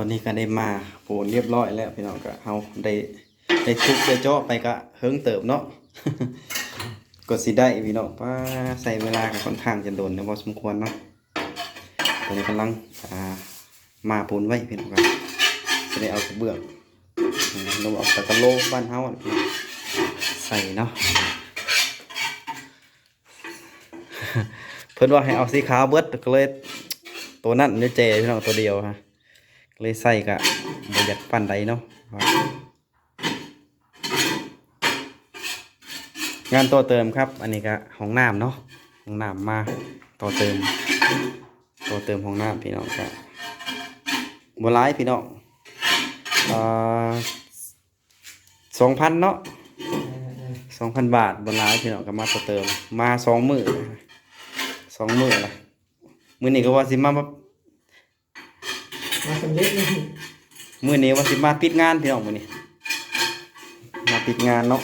อนนี้ก็ได้มาปูนเรียบร้อยแล้วพี่น้องก็เฮาได้ได้ทุบได้เจาะไปก็เฮิงเติบเนาะก็สิได้พี่น้องว่าใส่เวลาก็ค่อนข้างจะโดนนะพอสมควรเนาะตอนนี้กำลังมาปูนไว้พี่น้องครับจะได้เอากระเบื้องอืมเราเอาตะกะโลบ้านเฮาอะพี่น้องใส่เนาะเพิ่นว่าให้เอาสีขาวเบิดก็เลยตัวนั้นเนี่ยเจพี่น้องตัวเดียวฮะ เลยใส่กะบ่อยากปานใดเนาะงานต่อเติมครับ อันนี้ก็ห้องน้ำเนาะห้องน้ำมาต่อเติม ต่อเติมห้องน้ำพี่น้องก็บ่หลายพี่น้องสองพันเนาะสองพันบาทบ่หลายพี่น้องก็มาต่อเติม มาสองมื้อสองมือละมือนี้ก็ว่าสิมาบบมา สำเร็จนี่มือนี้ว่าสิมาปิดงานพี่น้องมือนี้ มาปิดงานเนาะ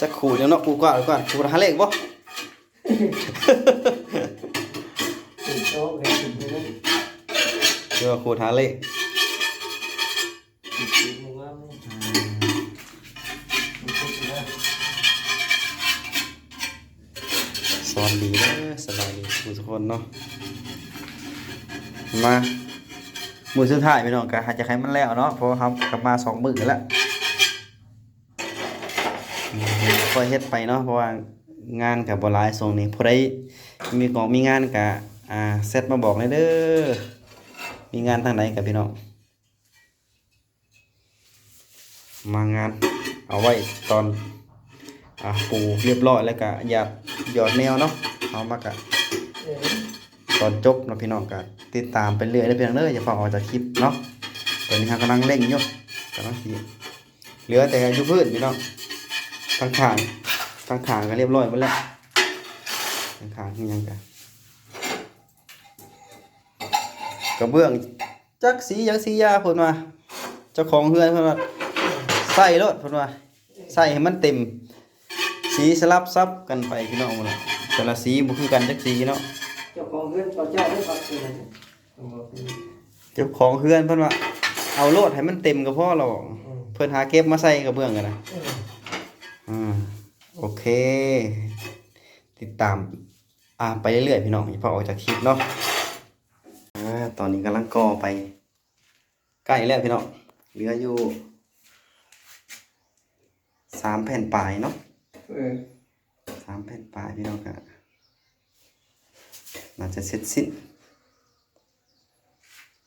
จะขูดเดี๋ยวเนาะขูดก่อนก่อนขูดหาเลขบ่ถึงโต๊ะเลยถึงเลยเดี๋ยวขูดหาเลข ถึงมือนมันพูดนะสอนดีเด้อสบายดีทุกคนเนาะมามือสุดท้ายพี่น้องก็หาจะให้มันแล้วเนาะเพราะครับกลับมาสองมือแล้วอืมค่อยเฮ็ดไปเนาะเพราะว่างานกับบหลายส่งนี้ผู้ใดมีของมีงานกะอ่าเซตมาบอกเลยเด้อมีงานทางไหนกับพี่น้องมางานเอาไว้ตอน อ่าปูเรียบร้อยแล้วก็หยาดหยอดแนวเนาะเอามากะตอนจบเนาะพี่น้องก็ติดตามไปเรื่อยได้อพี่น้องเด้ออย่าฟังออกจากคลิปเนาะตอนนี้เรากำลังเร่งอยู่กำลังสีเหลือแต่ยุพืชพี่น้องทางขางทางขางก็เรียบร้อยหมดแล้วทางขางนี่ยังกันกระเบื้องจักสียังสียาเพิ่นว่าเจ้าของเฮือนเพิ่นว่าใส่รถเพิ่นว่าใส่ให้มันเต็ม สีสลับซับกันไปพี่น้องมดเลยแต่ละสีบ่คือกันจักสีเนาะเจ้าของเพื่อนเขาเจ้าได้ปักคืออะไรตัวเจ้าของเฮือนเพิ่นว่าเอาโลดให้มันเต็มก็พอเราเพิ่นหาเก็บมาใส่กระเบื้องกันนะอ่าโอเค ติดตามอ่าไปเรื่อยๆพี่น้องพิ่งออกจากคลิปเนาะอ่าตอนนี้กำลังก่อไปใกล้แล้วพี่น้องเหลืออยู่สามแผ่นปลายเนาะ เออสามแผ่นปลายพี่น้องก็น่าจะเสร็จสิ้น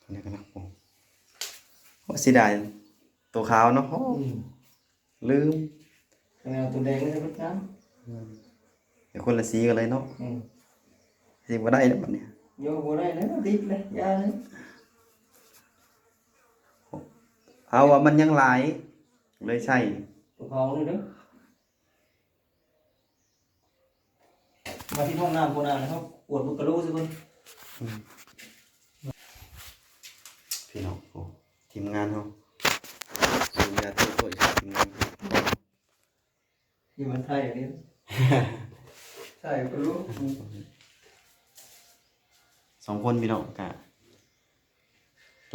ตอนนี้กำลังโอ้โหเสียดายตัวขาวเนาะโอ้อืมลืมแมวตัวแดงเลยมันจ้เดี๋ยวคนละสีกันเลยเนาะำอืมสีบ่ได้แล้วบัดเนี้ยโยกบ่ได้แล้วดิบเลยยาเลยเอาว่ามันยังหลายเลยใช่ตัวของเลยเด้อ มาที่ห้องน้ำโบราณนะครับปวดบุกกะโหลกสิคนพี่น้องโอ้ทีมงานเขาสูงยาตัวตัวอีกทีมงานอยู่มันไทยอย่างนี้ใช่กะโหลกสองคนพี่น้องกะ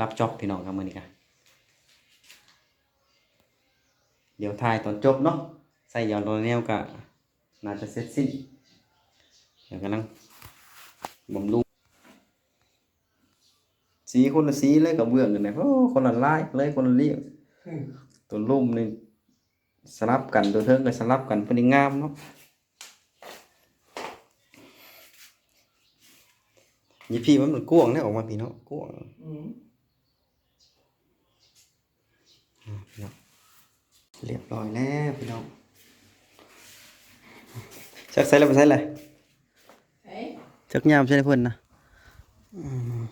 รับจ็อบพี่น้องกับมือนี้กะเดี๋ยวถ่ายตอนจบเนาะใส่ยอนโรแนลกะน่าจะเสร็จสิ้น เดี๋ยวกำลังบ่มลูกสีคนละสีเลยกับเบื้องกันเลยโอ้คนละลายเลยคนละเรียงตัวลุ่มนี่สลับกันตัวเทิงก็สลับกันพอดีงามเนาะยี่พี่มันเหมือนกวงเนี่ยออกมาพี่เนาะก้วงพี่น้องเรียบร้อยแล้วพี่น้องจักใส่แล้วไปใส่เลย จักยามใส่เพิ่นนะอืม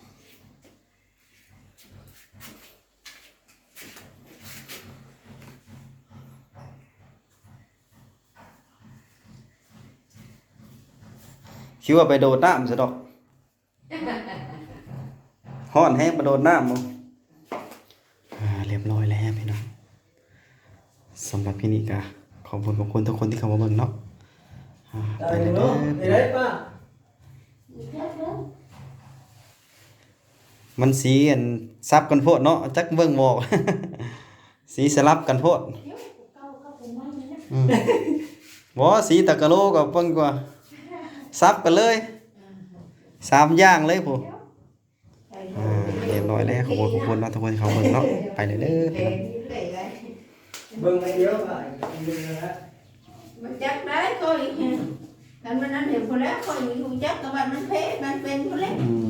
คิดว่าไปโดดน้ำซะดอกฮ้อนแห้งไปโดดน้ำมั้งอ่าเรียบร้อยแล้วพี่น้องสำหรับพี่นี่กะขอบคุณขอบคุณทุกคนที่เข้ามาเบิ่งเนาะอ่าไปได้เลยเนาะเด้อได้ได้ป่ะอ มันสีอันซับกันพดเนาะจักเบิ่งหมอก สีสลับกันโพดบอสีตะกะโลกับเพิ่งกว่า ซับกันเลยสามย่างเลยผู้เรียบร้อยแล้วขอบคุณขอบคุณนะทุกคนเขาเบิ่งเนาะไปเลยเด้อเบิ่งไปเยอะไปมันจักได้ก็อีก นมันนั้นเห็นคนแล้ว coi อยู่จักกับมันมันเพมันเป็นคนแล้วอืม